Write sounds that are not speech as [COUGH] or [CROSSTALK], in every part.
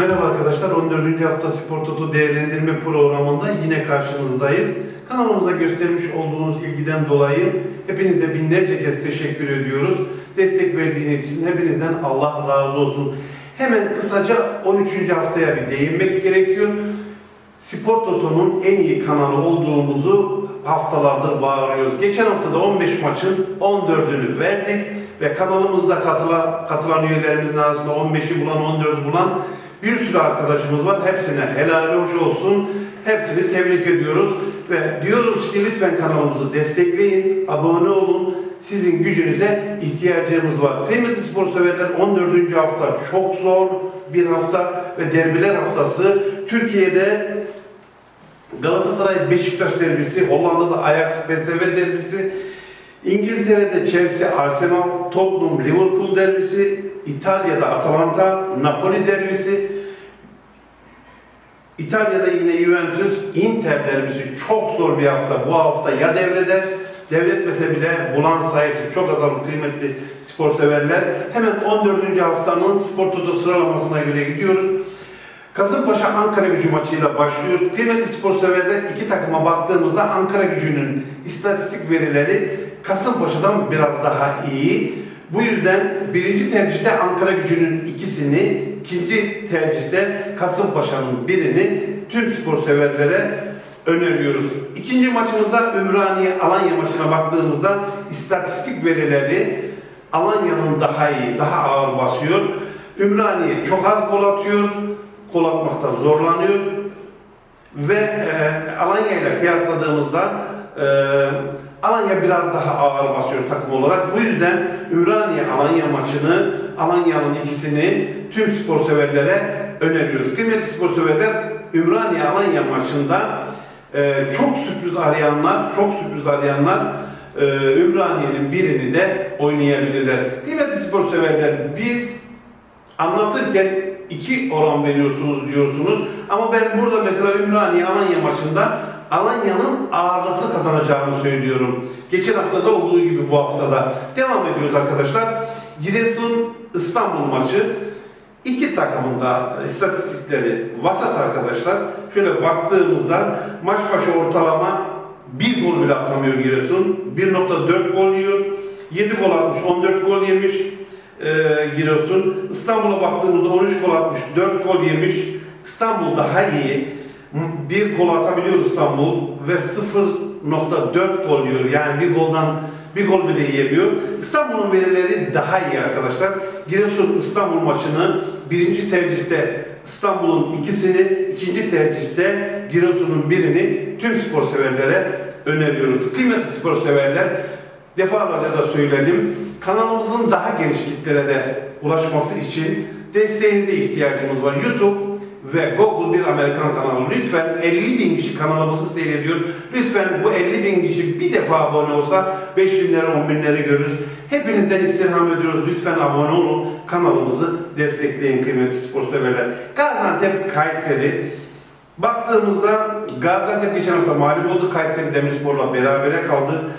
Merhaba arkadaşlar, 14. hafta Spor Toto değerlendirme programında yine karşınızdayız. Kanalımıza göstermiş olduğunuz ilgiden dolayı hepinize binlerce kez teşekkür ediyoruz. Destek verdiğiniz için hepinizden Allah razı olsun. Hemen kısaca 13. haftaya bir değinmek gerekiyor. Spor Toto'nun en iyi kanalı olduğumuzu haftalardır bağırıyoruz. Geçen haftada 15 maçın 14'ünü verdik ve kanalımızda katıla, katılan üyelerimizin arasında 15'i bulan, 14'ü bulan bir sürü arkadaşımız var. Hepsine helal hoş olsun. Hepsini tebrik ediyoruz ve diyoruz ki lütfen kanalımızı destekleyin, abone olun. Sizin gücünüze ihtiyacımız var. Kıymetli spor severler 14. hafta çok zor bir hafta ve derbiler haftası. Türkiye'de Galatasaray Beşiktaş derbisi, Hollanda'da Ajax PSV derbisi, İngiltere'de Chelsea Arsenal, Tottenham Liverpool derbisi, İtalya'da Atalanta Napoli derbisi, İtalya'da yine Juventus Inter derbisi çok zor bir hafta. Bu hafta ya devreder, devretmese bile bulan sayısı çok azalır kıymetli spor severler. Hemen 14. haftanın spor toto sıralamasına göre gidiyoruz. Kasımpaşa Ankara gücü maçıyla başlıyor. Kıymetli spor severler iki takıma baktığımızda Ankara gücünün istatistik verileri Kasımpaşa'dan biraz daha iyi. Bu yüzden birinci tercihte Ankara gücünün ikisini, ikinci tercihte Kasımpaşa'nın birini tüm spor severlere öneriyoruz. İkinci maçımızda Ümraniye Alanya maçına baktığımızda istatistik verileri Alanya'nın daha iyi, daha ağır basıyor. Ümraniye çok az gol atıyor, gol atmakta zorlanıyor ve e, Alanya ile kıyasladığımızda e, Alanya biraz daha ağır basıyor takım olarak. Bu yüzden Ümraniye Alanya maçını, Alanya'nın ikisini tüm spor severlere öneriyoruz. Kıymetli spor severler Ümraniye Alanya maçında e, çok sürpriz arayanlar, çok sürpriz arayanlar e, Ümraniye'nin birini de oynayabilirler. Kıymetli spor severler biz anlatırken iki oran veriyorsunuz diyorsunuz. Ama ben burada mesela Ümraniye Alanya maçında Alanya'nın ağırlıklı kazanacağını söylüyorum. Geçen haftada olduğu gibi bu haftada. Devam ediyoruz arkadaşlar. Giresun İstanbul maçı. İki takımın da istatistikleri vasat arkadaşlar. Şöyle baktığımızda maç başı ortalama bir gol bile atamıyor Giresun. 1.4 gol yiyor. 7 gol atmış, 14 gol yemiş e, Giresun. İstanbul'a baktığımızda 13 gol atmış, 4 gol yemiş. İstanbul daha iyi. Bir gol atabiliyor İstanbul ve 0.4 gol yiyor. Yani bir goldan bir gol bile yiyemiyor. İstanbul'un verileri daha iyi arkadaşlar. Giresun İstanbul maçını birinci tercihte İstanbul'un ikisini, ikinci tercihte Giresun'un birini tüm spor severlere öneriyoruz. Kıymetli spor severler, defalarca da söyledim. Kanalımızın daha geniş kitlelere ulaşması için desteğinize ihtiyacımız var. YouTube ve Google bir Amerikan kanalı. Lütfen 50 bin kişi kanalımızı seyrediyor. Lütfen bu 50 bin kişi bir defa abone olsa 5 binleri 10 binleri görürüz. Hepinizden istirham ediyoruz. Lütfen abone olun. Kanalımızı destekleyin kıymetli spor severler. Gaziantep Kayseri. Baktığımızda Gaziantep geçen hafta mağlup oldu. Kayseri Demirspor'la berabere kaldı.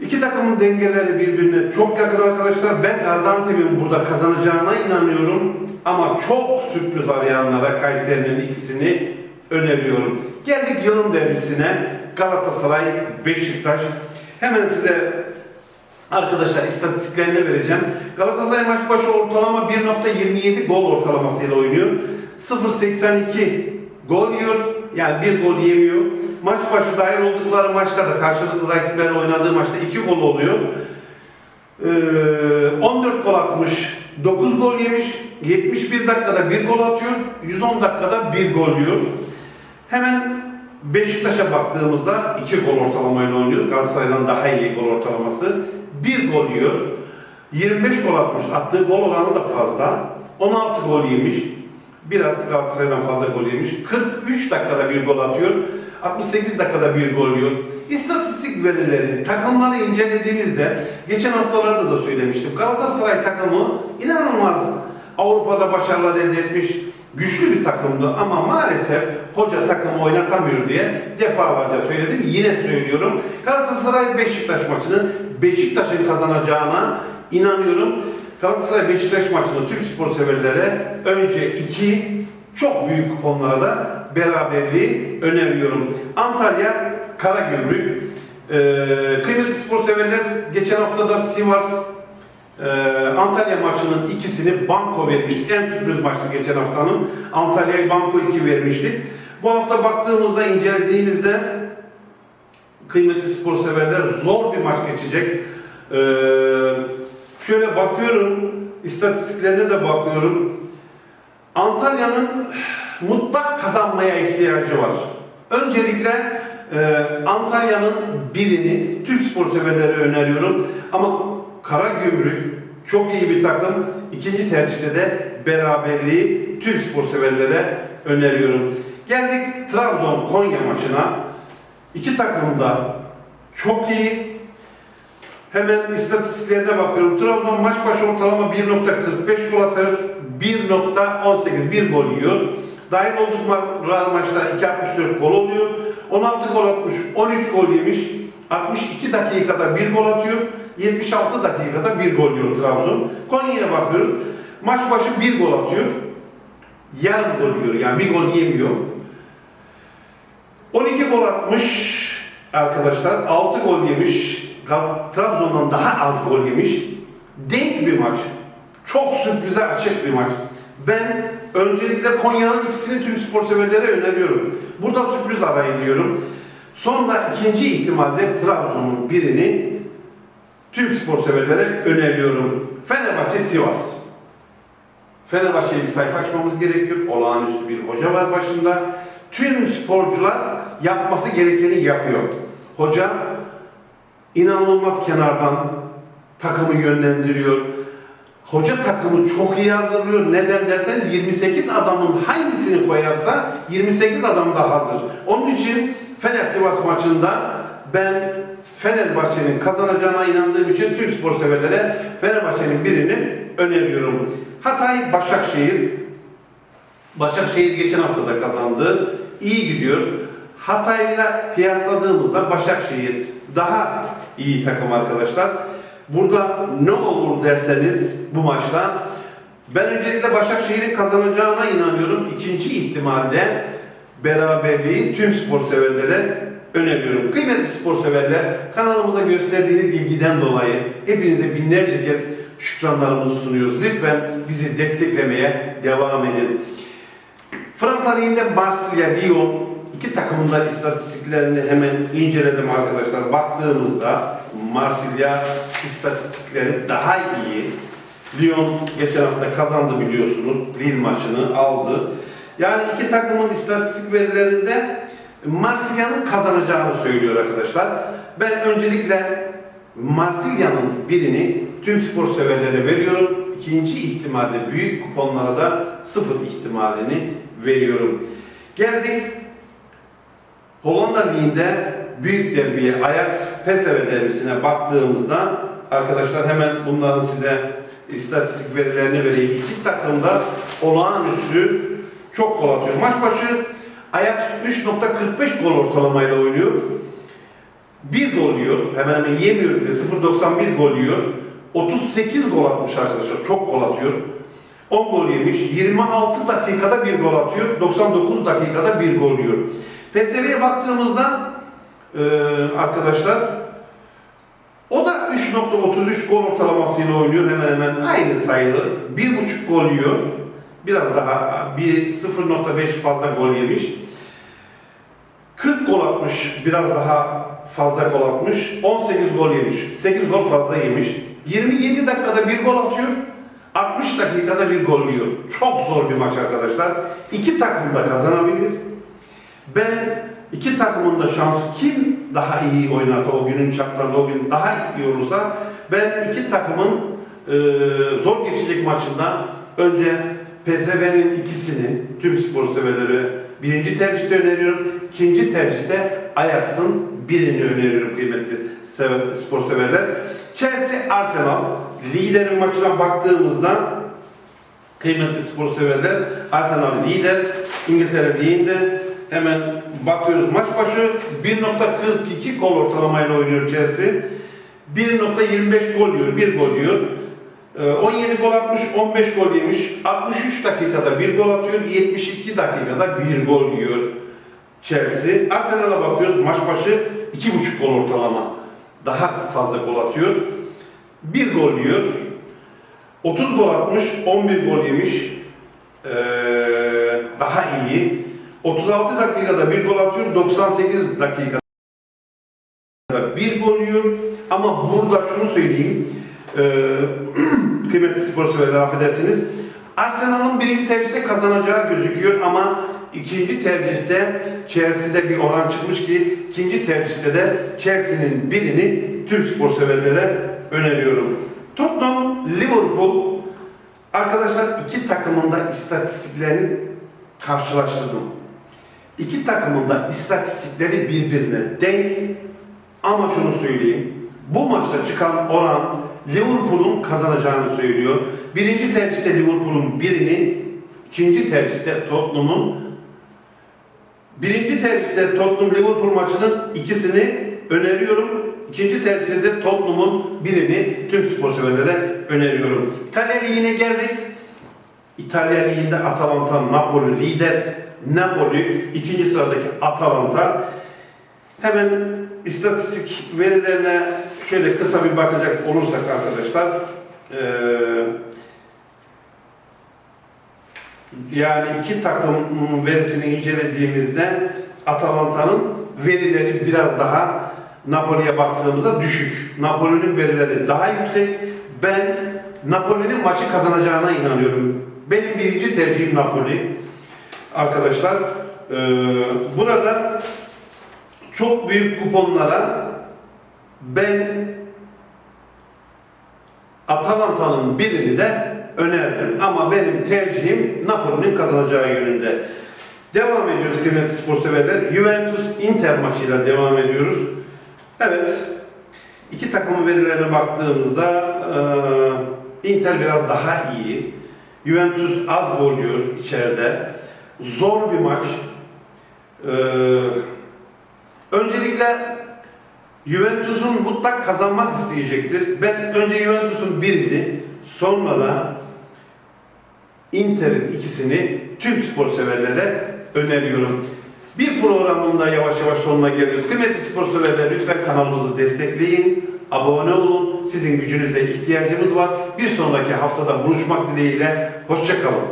İki takımın dengeleri birbirine çok yakın arkadaşlar. Ben Gaziantep'in burada kazanacağına inanıyorum. Ama çok sürpriz arayanlara Kayseri'nin ikisini öneriyorum. Geldik yılın derbisine. Galatasaray, Beşiktaş. Hemen size arkadaşlar istatistiklerini vereceğim. Galatasaray maç başı ortalama 1.27 gol ortalamasıyla oynuyor. 0.82 gol yiyor. Yani bir gol yemiyor. Maç başı dahil oldukları maçlarda karşılıklı rakiplerle oynadığı maçta 2 gol oluyor. Ee, 14 gol atmış, 9 gol yemiş, 71 dakikada 1 gol atıyor, 110 dakikada 1 gol yiyor. Hemen Beşiktaş'a baktığımızda 2 gol ortalamayla oynuyor. Galatasaray'dan daha iyi gol ortalaması. 1 gol yiyor. 25 gol atmış. Attığı gol oranı da fazla. 16 gol yemiş. Biraz Galatasaray'dan fazla gol yemiş. 43 dakikada bir gol atıyor. 68 dakikada bir gol yiyor. İstatistik verileri, takımları incelediğimizde geçen haftalarda da söylemiştim. Galatasaray takımı inanılmaz Avrupa'da başarılar elde etmiş güçlü bir takımdı ama maalesef hoca takımı oynatamıyor diye defalarca söyledim. Yine söylüyorum. Galatasaray Beşiktaş maçını Beşiktaş'ın kazanacağına inanıyorum. Galatasaray Beşiktaş maçını tüm spor severlere önce iki çok büyük kuponlara da beraberliği öneriyorum. Antalya Karagümrük. Ee, kıymetli spor severler geçen hafta da Sivas ee, Antalya maçının ikisini banko vermiştik. En sürpriz maçtı geçen haftanın. Antalya'yı banko 2 vermiştik. Bu hafta baktığımızda, incelediğimizde kıymetli spor severler zor bir maç geçecek. Ee, şöyle bakıyorum, istatistiklerine de bakıyorum. Antalya'nın mutlak kazanmaya ihtiyacı var. Öncelikle e, Antalya'nın birini tüm spor severlere öneriyorum. Ama Karagümrük çok iyi bir takım. İkinci tercihte de beraberliği tüm spor severlere öneriyorum. Geldik Trabzon Konya maçına. İki takım da çok iyi. Hemen istatistiklerine bakıyorum. Trabzon maç başı ortalama 1.45 gol atıyor. 1.18 bir gol yiyor. Dahil olduk ma- maçta 2.64 gol oluyor. 16 gol atmış, 13 gol yemiş. 62 dakikada bir gol atıyor. 76 dakikada bir gol yiyor Trabzon. Konya'ya bakıyoruz. Maç başı bir gol atıyor. Yarım gol yiyor. Yani bir gol yemiyor. 12 gol atmış arkadaşlar. 6 gol yemiş. Trabzon'dan daha az gol yemiş. Denk bir maç. Çok sürprize açık bir maç. Ben öncelikle Konya'nın ikisini tüm spor severlere öneriyorum. Burada sürpriz arayın diyorum. Sonra ikinci ihtimalde Trabzon'un birini tüm spor severlere öneriyorum. Fenerbahçe Sivas. Fenerbahçe'ye bir sayfa açmamız gerekiyor. Olağanüstü bir hoca var başında. Tüm sporcular yapması gerekeni yapıyor. Hoca inanılmaz kenardan takımı yönlendiriyor. Hoca takımı çok iyi hazırlıyor. Neden derseniz 28 adamın hangisini koyarsa 28 adam da hazır. Onun için Fener Sivas maçında ben Fenerbahçe'nin kazanacağına inandığım için tüm spor severlere Fenerbahçe'nin birini öneriyorum. Hatay Başakşehir Başakşehir geçen hafta da kazandı. İyi gidiyor. Hatay'la kıyasladığımızda Başakşehir daha iyi takım arkadaşlar. Burada ne olur derseniz bu maçta ben öncelikle Başakşehir'in kazanacağına inanıyorum. İkinci ihtimalde beraberliği tüm spor severlere öneriyorum. Kıymetli spor severler kanalımıza gösterdiğiniz ilgiden dolayı hepinize binlerce kez şükranlarımızı sunuyoruz. Lütfen bizi desteklemeye devam edin. Fransa Ligi'nde Marsilya, Lyon iki takımın da istatistiklerini hemen inceledim arkadaşlar. Baktığımızda Marsilya istatistikleri daha iyi. Lyon geçen hafta kazandı biliyorsunuz. Lille maçını aldı. Yani iki takımın istatistik verilerinde Marsilya'nın kazanacağını söylüyor arkadaşlar. Ben öncelikle Marsilya'nın birini tüm spor severlere veriyorum. İkinci ihtimalde büyük kuponlara da sıfır ihtimalini veriyorum. Geldik Hollanda Ligi'nde büyük derbiye Ajax PSV derbisine baktığımızda arkadaşlar hemen bunların size istatistik verilerini vereyim. İki takım da olağanüstü çok gol atıyor. Maç başı Ajax 3.45 gol ortalamayla oynuyor. Bir gol yiyor. Hemen hemen yemiyor bile. 0.91 gol yiyor. 38 gol atmış arkadaşlar. Çok gol atıyor. 10 gol yemiş. 26 dakikada bir gol atıyor. 99 dakikada bir gol yiyor. PSV'ye baktığımızda e, arkadaşlar o da 3.33 gol ortalamasıyla oynuyor. Hemen hemen aynı sayılı. 1.5 gol yiyor. Biraz daha bir 0.5 fazla gol yemiş. 40 gol atmış, biraz daha fazla gol atmış. 18 gol yemiş, 8 gol fazla yemiş. 27 dakikada bir gol atıyor, 60 dakikada bir gol yiyor. Çok zor bir maç arkadaşlar. İki takım da kazanabilir. Ben iki takımın da şansı kim daha iyi oynarsa o günün şartlarında o gün daha iyi olursa ben iki takımın e, zor geçecek maçında önce PSV'nin ikisini tüm spor severlere birinci tercihte öneriyorum. ikinci tercihte Ajax'ın birini öneriyorum kıymetli spor severler. Chelsea Arsenal liderin maçına baktığımızda kıymetli spor severler Arsenal lider İngiltere Ligi'nde hemen bakıyoruz maç başı 1.42 gol ortalamayla oynuyor Chelsea 1.25 gol yiyor, 1 gol yiyor. Ee, 17 gol atmış, 15 gol yemiş. 63 dakikada bir gol atıyor, 72 dakikada bir gol yiyor Chelsea. Arsenal'a bakıyoruz, maç başı 2,5 gol ortalama. Daha fazla gol atıyor. Bir gol yiyor. 30 gol atmış, 11 gol yemiş. Ee, daha iyi. 36 dakikada bir gol atıyor, 98 dakikada bir gol yiyor. Ama burada şunu söyleyeyim, ee, [CLEARS THROAT] kıymetli spor severler affedersiniz. Arsenal'ın birinci tercihte kazanacağı gözüküyor ama ikinci tercihte Chelsea'de bir oran çıkmış ki ikinci tercihte de Chelsea'nin birini tüm spor severlere öneriyorum. Tottenham, Liverpool arkadaşlar iki takımın da istatistiklerini karşılaştırdım. İki takımın da istatistikleri birbirine denk ama şunu söyleyeyim. Bu maçta çıkan oran Liverpool'un kazanacağını söylüyor. Birinci tercihte Liverpool'un birini, ikinci tercihte Tottenham'ın birinci tercihte Tottenham Liverpool maçının ikisini öneriyorum. İkinci tercihte de Tottenham'ın birini tüm spor severlere öneriyorum. İtalya Ligi'ne geldik. İtalya Ligi'nde Atalanta, Napoli lider. Napoli ikinci sıradaki Atalanta. Hemen istatistik verilerine şöyle kısa bir bakacak olursak arkadaşlar. eee, yani iki takım verisini incelediğimizde Atalanta'nın verileri biraz daha Napoli'ye baktığımızda düşük. Napoli'nin verileri daha yüksek. Ben Napoli'nin maçı kazanacağına inanıyorum. Benim birinci tercihim Napoli. Arkadaşlar eee, burada çok büyük kuponlara ben Atalanta'nın birini de öneririm ama benim tercihim Napoli'nin kazanacağı yönünde. Devam ediyoruz kıymetli spor severler. Juventus Inter maçıyla devam ediyoruz. Evet. iki takımın verilerine baktığımızda eee, Inter biraz daha iyi. Juventus az gol yiyor içeride. Zor bir maç. Eee Öncelikle Juventus'un mutlak kazanmak isteyecektir. Ben önce Juventus'un birini, sonra da Inter'in ikisini tüm spor severlere öneriyorum. Bir programın da yavaş yavaş sonuna geliyoruz. Kıymetli spor severler lütfen kanalımızı destekleyin, abone olun. Sizin gücünüze ihtiyacımız var. Bir sonraki haftada buluşmak dileğiyle. Hoşçakalın.